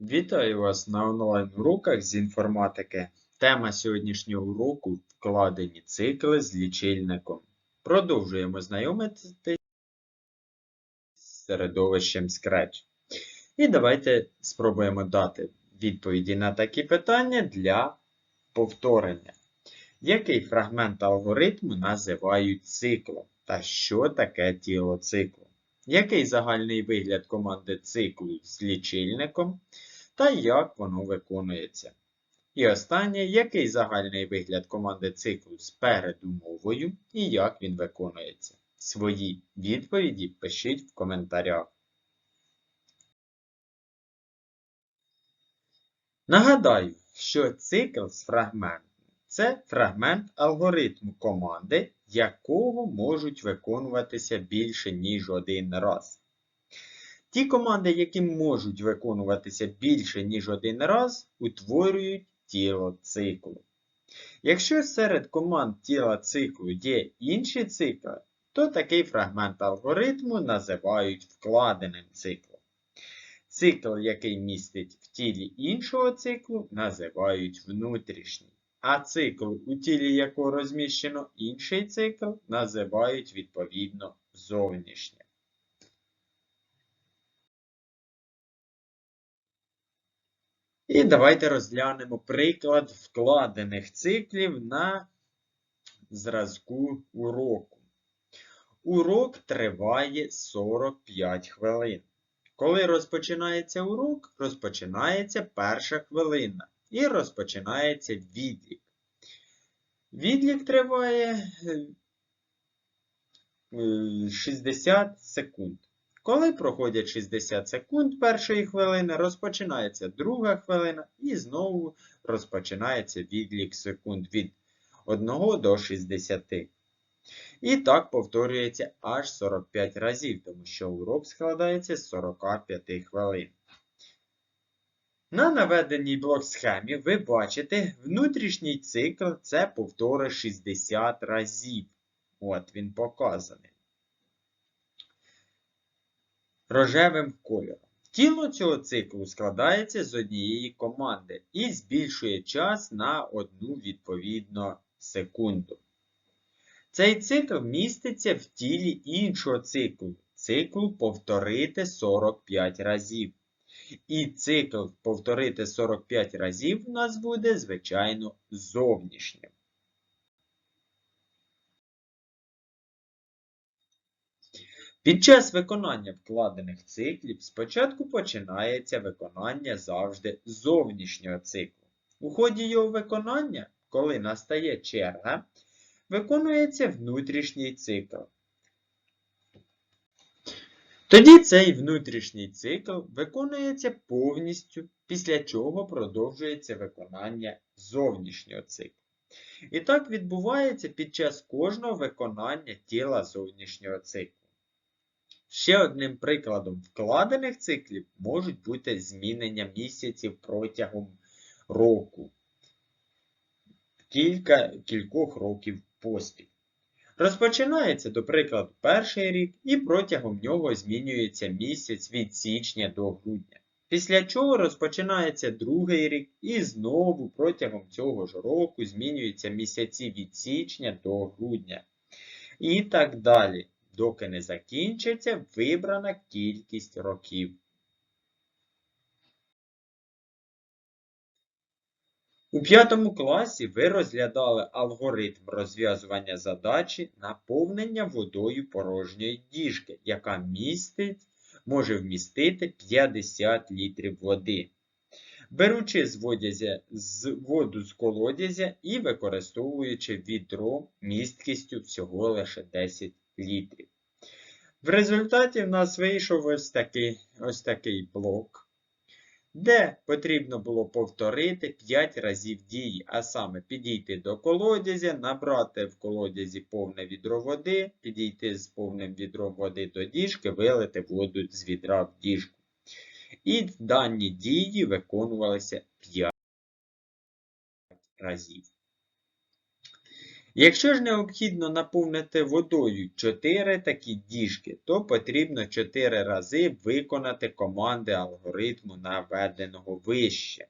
Вітаю вас на онлайн-уроках з інформатики. Тема сьогоднішнього уроку вкладені цикли з лічильником. Продовжуємо знайомитися з середовищем Scratch. І давайте спробуємо дати відповіді на такі питання для повторення. Який фрагмент алгоритму називають циклом? Та що таке тіло циклу? Який загальний вигляд команди циклу з лічильником? Та як воно виконується. І останнє, який загальний вигляд команди циклу з передумовою і як він виконується. Свої відповіді пишіть в коментарях. Нагадаю, що цикл з фрагментом це фрагмент алгоритму команди, якого можуть виконуватися більше, ніж один раз. Ті команди, які можуть виконуватися більше, ніж один раз, утворюють тіло циклу. Якщо серед команд тіла циклу є інші цикли, то такий фрагмент алгоритму називають вкладеним циклом. Цикл, який містить в тілі іншого циклу, називають внутрішній. А цикл, у тілі якого розміщено інший цикл, називають відповідно зовнішнім. І давайте розглянемо приклад вкладених циклів на зразку уроку. Урок триває 45 хвилин. Коли розпочинається урок, розпочинається перша хвилина і розпочинається відлік. Відлік триває е, 60 секунд. Коли проходять 60 секунд першої хвилини, розпочинається друга хвилина і знову розпочинається відлік секунд від 1 до 60. І так повторюється аж 45 разів, тому що урок складається з 45 хвилин. На наведеній блок-схемі ви бачите внутрішній цикл це повтори 60 разів. От він показаний рожевим кольором. Тіло цього циклу складається з однієї команди і збільшує час на одну відповідно секунду. Цей цикл міститься в тілі іншого циклу. Циклу повторити 45 разів. І цикл повторити 45 разів у нас буде, звичайно, зовнішнім. Під час виконання вкладених циклів спочатку починається виконання завжди зовнішнього циклу. У ході його виконання, коли настає черга, виконується внутрішній цикл. Тоді цей внутрішній цикл виконується повністю, після чого продовжується виконання зовнішнього циклу. І так відбувається під час кожного виконання тіла зовнішнього циклу. Ще одним прикладом вкладених циклів можуть бути змінення місяців протягом року. Кілька кількох років поспіль. Розпочинається, до прикладу, перший рік і протягом нього змінюється місяць від січня до грудня. Після чого розпочинається другий рік і знову протягом цього ж року змінюються місяці від січня до грудня. І так далі доки не закінчиться вибрана кількість років. У п'ятому класі ви розглядали алгоритм розв'язування задачі наповнення водою порожньої діжки, яка містить, може вмістити 50 літрів води. Беручи з, водязя, з воду з колодязя і використовуючи відро місткістю всього лише 10 літрів. В результаті в нас вийшов ось такий, ось такий блок, де потрібно було повторити 5 разів дії, а саме підійти до колодязя, набрати в колодязі повне відро води, підійти з повним відром води до діжки, вилити воду з відра в діжку. І дані дії виконувалися 5 разів. Якщо ж необхідно наповнити водою 4 такі діжки, то потрібно 4 рази виконати команди алгоритму, наведеного вище.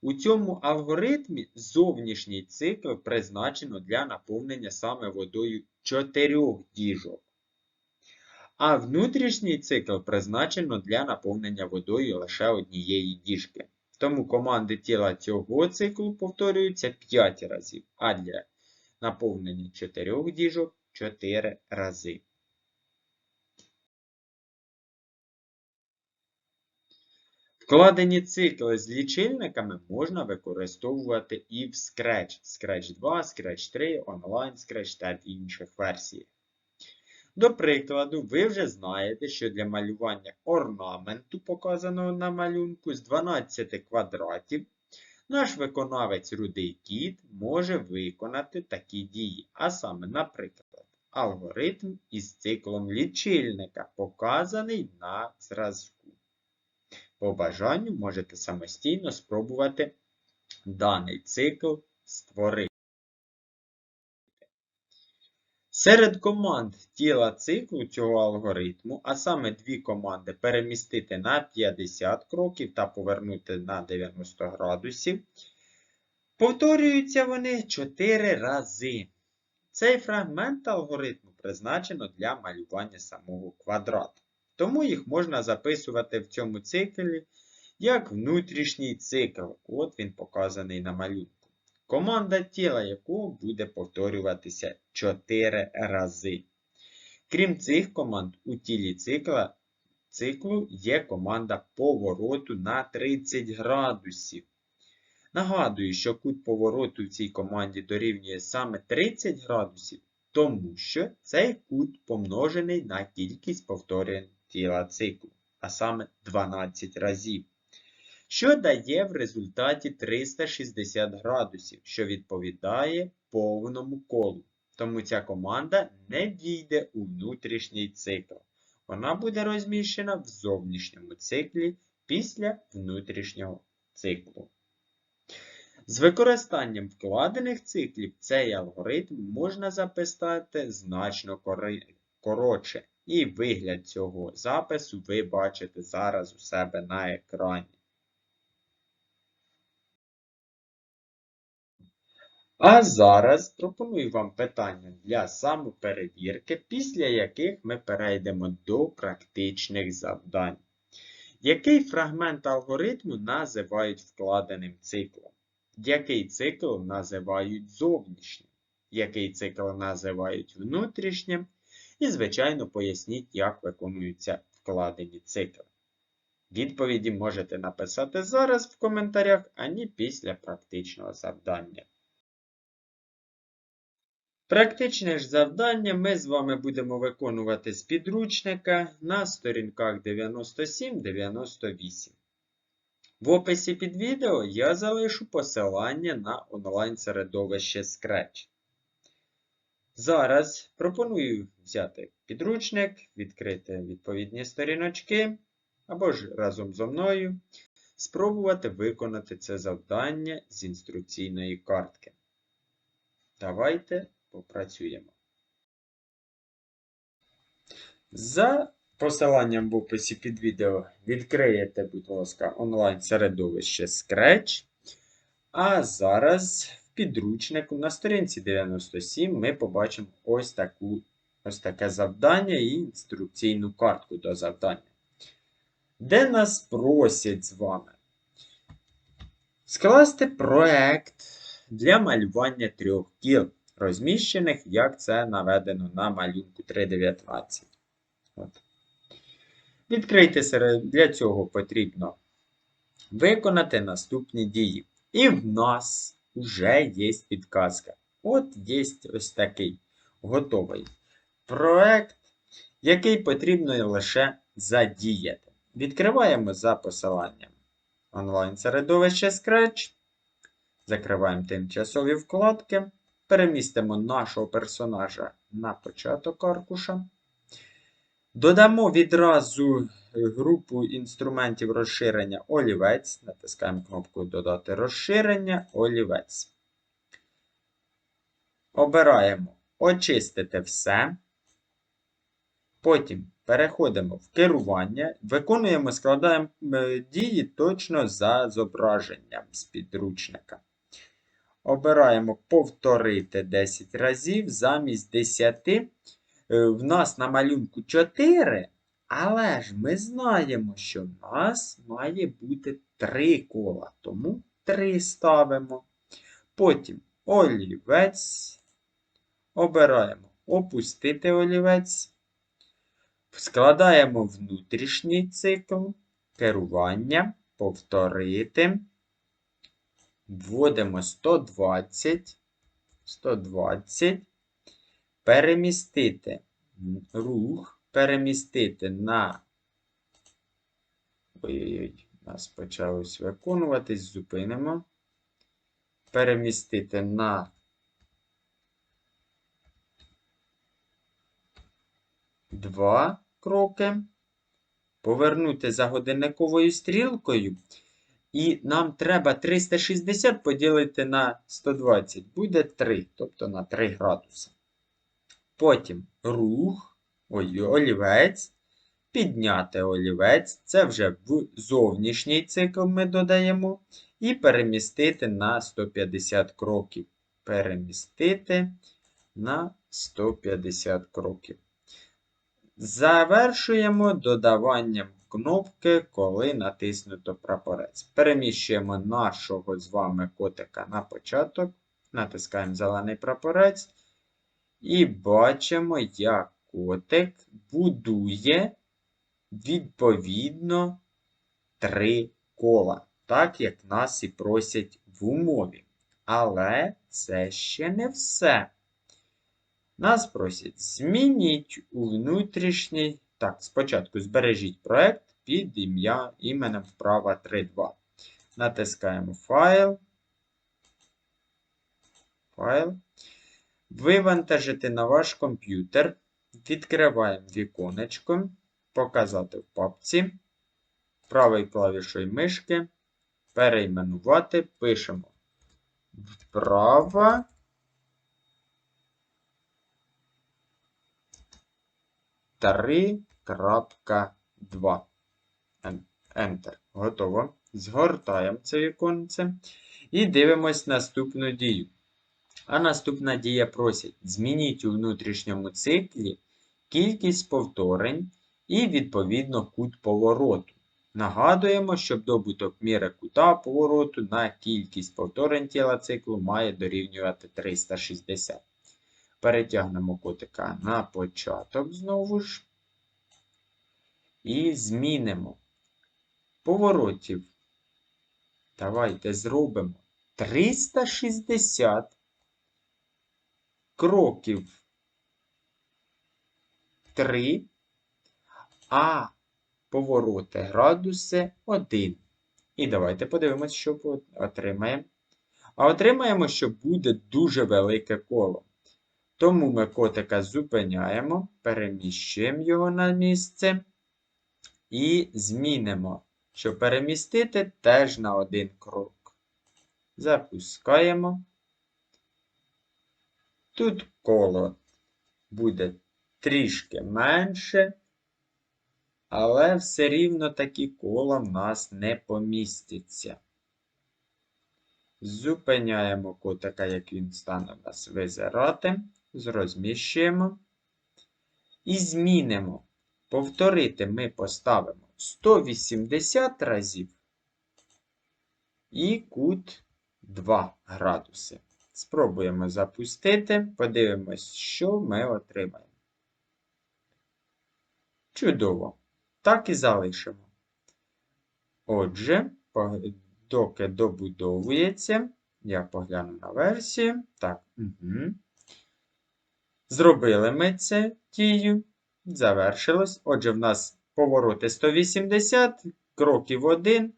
У цьому алгоритмі зовнішній цикл призначено для наповнення саме водою 4 діжок. А внутрішній цикл призначено для наповнення водою лише однієї діжки. Тому команди тіла цього циклу повторюються 5 разів, а для наповнення 4 діжок 4 рази. Вкладені цикли з лічильниками можна використовувати і в Scratch, Scratch 2, Scratch 3, Online Scratch та в інших версіях. До прикладу, ви вже знаєте, що для малювання орнаменту, показаного на малюнку, з 12 квадратів, наш виконавець рудий кіт може виконати такі дії. А саме, наприклад, алгоритм із циклом лічильника, показаний на зразку. По бажанню можете самостійно спробувати даний цикл створити. Серед команд тіла циклу цього алгоритму, а саме дві команди перемістити на 50 кроків та повернути на 90 градусів, повторюються вони 4 рази. Цей фрагмент алгоритму призначено для малювання самого квадрата. Тому їх можна записувати в цьому циклі як внутрішній цикл. От він показаний на малюнку. Команда тіла якого буде повторюватися 4 рази. Крім цих команд, у тілі цикла, циклу є команда повороту на 30 градусів. Нагадую, що кут повороту в цій команді дорівнює саме 30 градусів, тому що цей кут помножений на кількість повторень тіла циклу, а саме 12 разів. Що дає в результаті 360 градусів, що відповідає повному колу. Тому ця команда не війде у внутрішній цикл. Вона буде розміщена в зовнішньому циклі після внутрішнього циклу. З використанням вкладених циклів цей алгоритм можна записати значно коротше. І вигляд цього запису ви бачите зараз у себе на екрані. А зараз пропоную вам питання для самоперевірки, після яких ми перейдемо до практичних завдань. Який фрагмент алгоритму називають вкладеним циклом? Який цикл називають зовнішнім? Який цикл називають внутрішнім? І, звичайно, поясніть, як виконуються вкладені цикли. Відповіді можете написати зараз в коментарях, ані після практичного завдання. Практичне ж завдання ми з вами будемо виконувати з підручника на сторінках 97-98. В описі під відео я залишу посилання на онлайн-середовище Scratch. Зараз пропоную взяти підручник, відкрити відповідні сторіночки, або ж разом зо мною спробувати виконати це завдання з інструкційної картки. Давайте попрацюємо. За посиланням в описі під відео відкриєте, будь ласка, онлайн-середовище Scratch. А зараз в підручнику на сторінці 97 ми побачимо ось таку, ось таке завдання і інструкційну картку до завдання. Де нас просять з вами скласти проект для малювання трьох кіл, розміщених, як це наведено на малюнку 3.19. От. Серед для цього потрібно виконати наступні дії. І в нас вже є підказка. От є ось такий готовий проект, який потрібно лише задіяти. Відкриваємо за посиланням онлайн-середовище Scratch. Закриваємо тимчасові вкладки. Перемістимо нашого персонажа на початок аркуша. Додамо відразу групу інструментів розширення олівець. Натискаємо кнопку Додати розширення олівець. обираємо Очистити все. Потім переходимо в керування, виконуємо, складаємо е, дії точно за зображенням з підручника. Обираємо повторити 10 разів замість 10. Е, В нас на малюнку 4, але ж ми знаємо, що в нас має бути 3 кола, тому 3 ставимо. Потім олівець. Обираємо опустити олівець. Складаємо внутрішній цикл, керування, повторити. Вводимо 120, 120, перемістити рух, перемістити на. Ой-ой-ой, у нас почалось виконуватись, зупинимо. Перемістити на два кроки. Повернути за годинниковою стрілкою. І нам треба 360 поділити на 120. Буде 3, тобто на 3 градуси. Потім рух, ой, олівець. Підняти олівець. Це вже в зовнішній цикл ми додаємо. І перемістити на 150 кроків. Перемістити на 150 кроків. Завершуємо додаванням кнопки, коли натиснуто прапорець. Переміщуємо нашого з вами котика на початок, натискаємо зелений прапорець. І бачимо, як котик будує відповідно три кола, так як нас і просять в умові. Але це ще не все. Нас просять змініть у внутрішній. Так, спочатку збережіть проект під ім'я іменем вправа 3.2. Натискаємо файл. Файл. Вивантажити на ваш комп'ютер. Відкриваємо віконечко. Показати в папці. Правою клавішою мишки. Перейменувати. Пишемо вправа. 3.2. Enter. Готово. Згортаємо це віконце. І дивимось наступну дію. А наступна дія просить: змініть у внутрішньому циклі кількість повторень і, відповідно, кут повороту. Нагадуємо, що добуток міри кута повороту на кількість повторень тіла циклу має дорівнювати 360. Перетягнемо котика на початок знову ж. І змінимо поворотів. Давайте зробимо 360 кроків 3, а повороти градуси 1. І давайте подивимось, що отримаємо. А отримаємо, що буде дуже велике коло. Тому ми котика зупиняємо, переміщуємо його на місце і змінимо, щоб перемістити теж на один крок. Запускаємо. Тут коло буде трішки менше, але все рівно такі кола в нас не помістяться. Зупиняємо котика, як він стане у нас визирати розміщуємо і змінимо. Повторити ми поставимо 180 разів і кут 2 градуси. Спробуємо запустити, подивимось, що ми отримаємо. Чудово. Так і залишимо. Отже, доки добудовується, я погляну на версію. Так, угу. Зробили ми це тією. Завершилось. Отже, в нас повороти 180, кроків 1,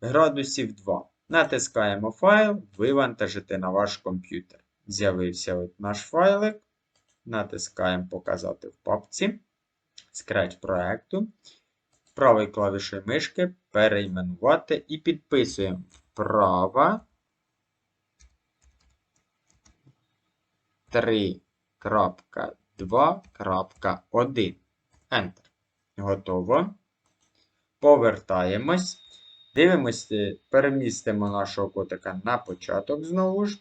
градусів 2. Натискаємо файл, вивантажити на ваш комп'ютер. З'явився наш файлик. Натискаємо Показати в папці. Скреч проекту. Правою клавішою мишки перейменувати і підписуємо вправа 3. 2.1. Enter. Готово. Повертаємось. Дивимось, е, перемістимо нашого котика на початок знову ж.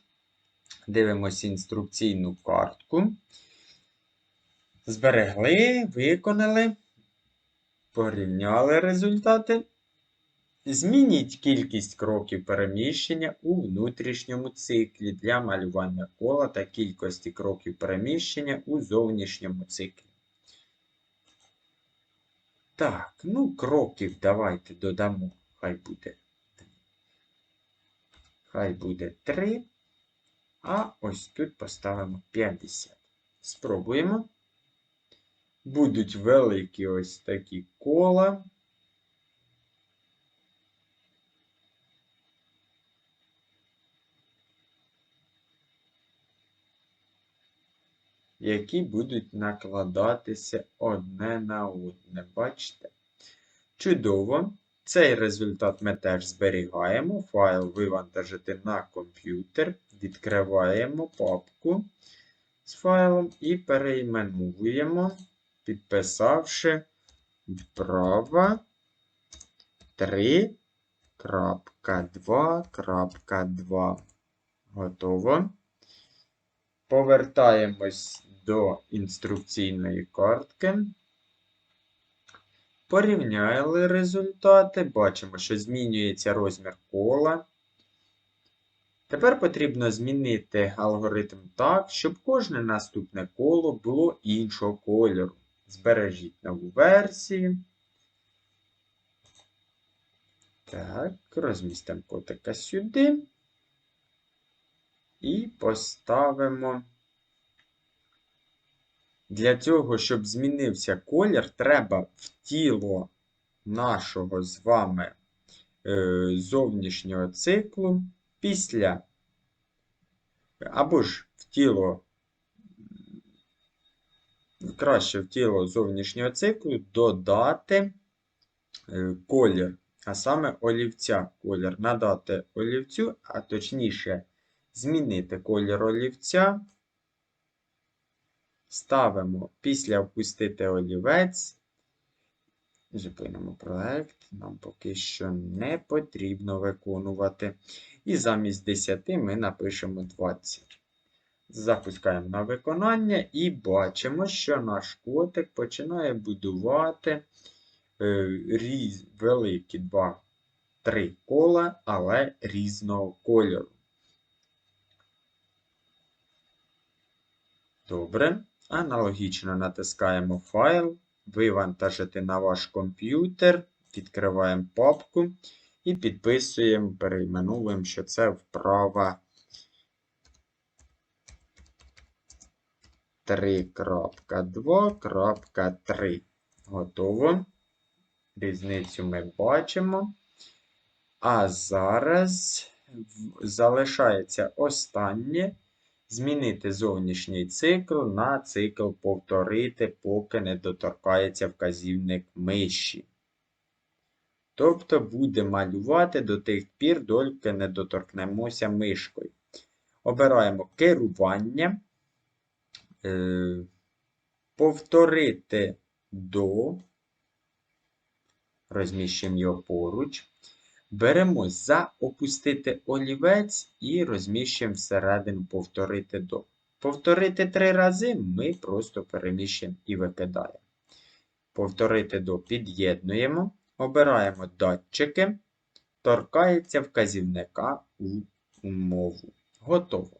Дивимось інструкційну картку. Зберегли, виконали, порівняли результати. Змініть кількість кроків переміщення у внутрішньому циклі для малювання кола та кількості кроків переміщення у зовнішньому циклі. Так, ну, кроків давайте додамо. Хай буде. Хай буде 3. А ось тут поставимо 50. Спробуємо. Будуть великі ось такі кола. Які будуть накладатися одне на одне. Бачите? Чудово. Цей результат ми теж зберігаємо. Файл вивантажити на комп'ютер. Відкриваємо папку з файлом і перейменуємо, підписавши вправа 3.2.2. Готово. Повертаємось до інструкційної картки. Порівняли результати. Бачимо, що змінюється розмір кола. Тепер потрібно змінити алгоритм так, щоб кожне наступне коло було іншого кольору. Збережіть нову версію. Так, розмістимо котика сюди. І поставимо. Для цього, щоб змінився колір, треба в тіло нашого з вами е, зовнішнього циклу після, або ж в тіло, краще в тіло зовнішнього циклу додати е, колір, а саме олівця колір. Надати олівцю, а точніше, змінити колір олівця. Ставимо після впустити олівець. Зупинимо проект. Нам поки що не потрібно виконувати. І замість 10 ми напишемо 20. Запускаємо на виконання і бачимо, що наш котик починає будувати е, різ, великі 2-3 кола, але різного кольору. Добре. Аналогічно натискаємо файл, вивантажити на ваш комп'ютер, відкриваємо папку і підписуємо, перейменуємо, що це вправа 3.2.3. Готово. Різницю ми бачимо. А зараз залишається останнє Змінити зовнішній цикл на цикл повторити, поки не доторкається вказівник миші. Тобто буде малювати до тих пір, доки не доторкнемося мишкою. Обираємо керування, е, повторити до, розміщуємо його поруч. Беремо за опустити олівець і розміщуємо всередину повторити до. Повторити три рази ми просто переміщуємо і викидаємо. Повторити до під'єднуємо, обираємо датчики, торкається вказівника у умову. Готово.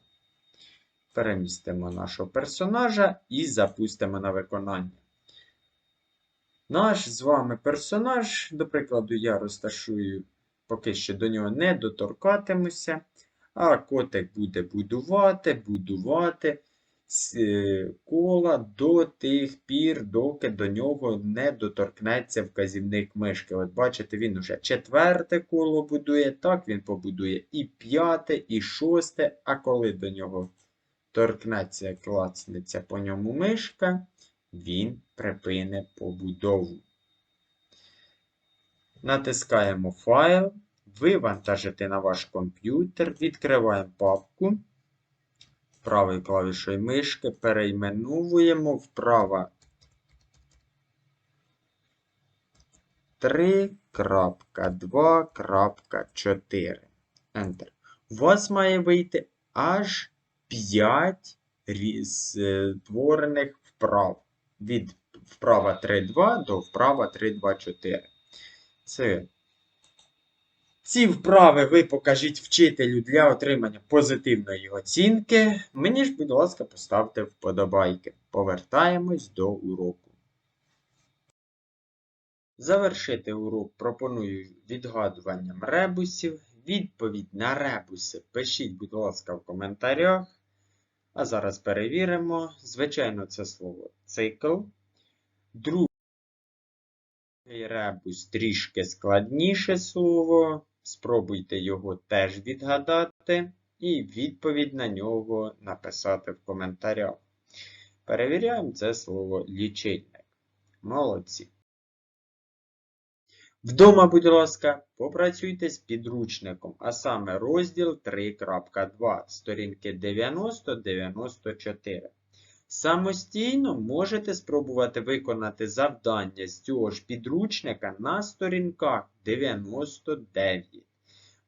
Перемістимо нашого персонажа і запустимо на виконання. Наш з вами персонаж, до прикладу, я розташую поки що до нього не доторкатимуся. А котик буде будувати, будувати е, кола до тих пір, доки до нього не доторкнеться вказівник мишки. От бачите, він уже четверте коло будує, так він побудує і п'яте, і шосте, а коли до нього торкнеться, клацнеться по ньому мишка, він припине побудову. Натискаємо файл, вивантажити на ваш комп'ютер, відкриваємо папку правою клавішою мишки перейменовуємо вправо 3.2.4. Enter. У вас має вийти аж 5 створених вправ. Від вправа 3.2 до вправа 3.2.4. Це ці вправи ви покажіть вчителю для отримання позитивної оцінки. Мені ж, будь ласка, поставте вподобайки. Повертаємось до уроку. Завершити урок пропоную відгадуванням ребусів. Відповідь на ребуси пишіть, будь ласка, в коментарях. А зараз перевіримо. Звичайно, це слово цикл. Другий ребус трішки складніше слово. Спробуйте його теж відгадати і відповідь на нього написати в коментарях. Перевіряємо це слово лічильник. Молодці. Вдома, будь ласка, попрацюйте з підручником, а саме розділ 3.2, сторінки 90-94. Самостійно можете спробувати виконати завдання з цього ж підручника на сторінках 99.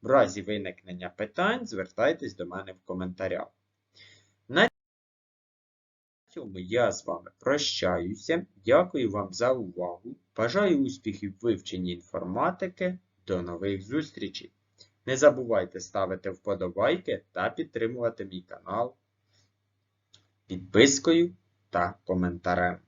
В разі виникнення питань звертайтесь до мене в коментарях. На цьому я з вами прощаюся. Дякую вам за увагу. Бажаю успіхів в вивченні інформатики. До нових зустрічей! Не забувайте ставити вподобайки та підтримувати мій канал підпискою та коментарем.